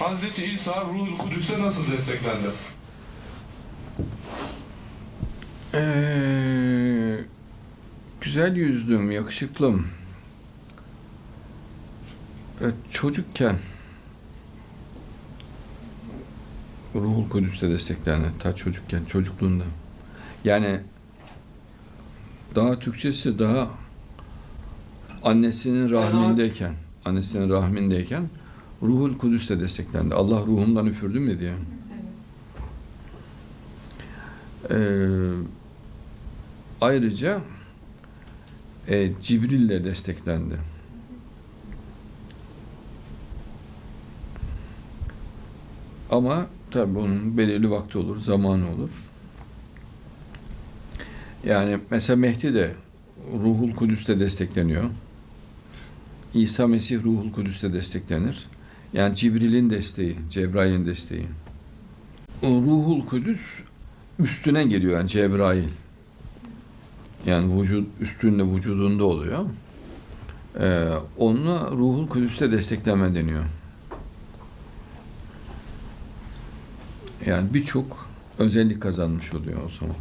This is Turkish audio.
Hazreti İsa Ruhul Kudüs'te nasıl desteklendi? Ee, güzel yüzlüm, yakışıklım. Ee, çocukken Ruhul Kudüs'te desteklendi. Ta çocukken, çocukluğunda. Yani daha Türkçesi daha annesinin rahmindeyken, annesinin rahmindeyken Ruhul Kudüs'te desteklendi. Allah ruhumdan üfürdü mü diye. Ee, ayrıca e, Cibril'le desteklendi. Ama tabi bunun belirli vakti olur, zamanı olur. Yani mesela Mehdi de Ruhul Kudüs'te destekleniyor. İsa Mesih Ruhul Kudüs'te desteklenir. Yani Cibril'in desteği, Cebrail'in desteği. O Ruhul Kudüs üstüne geliyor yani Cebrail. Yani vücut üstünde vücudunda oluyor. Ee, onunla Ruhul Kudüs'te destekleme deniyor. Yani birçok özellik kazanmış oluyor o zaman.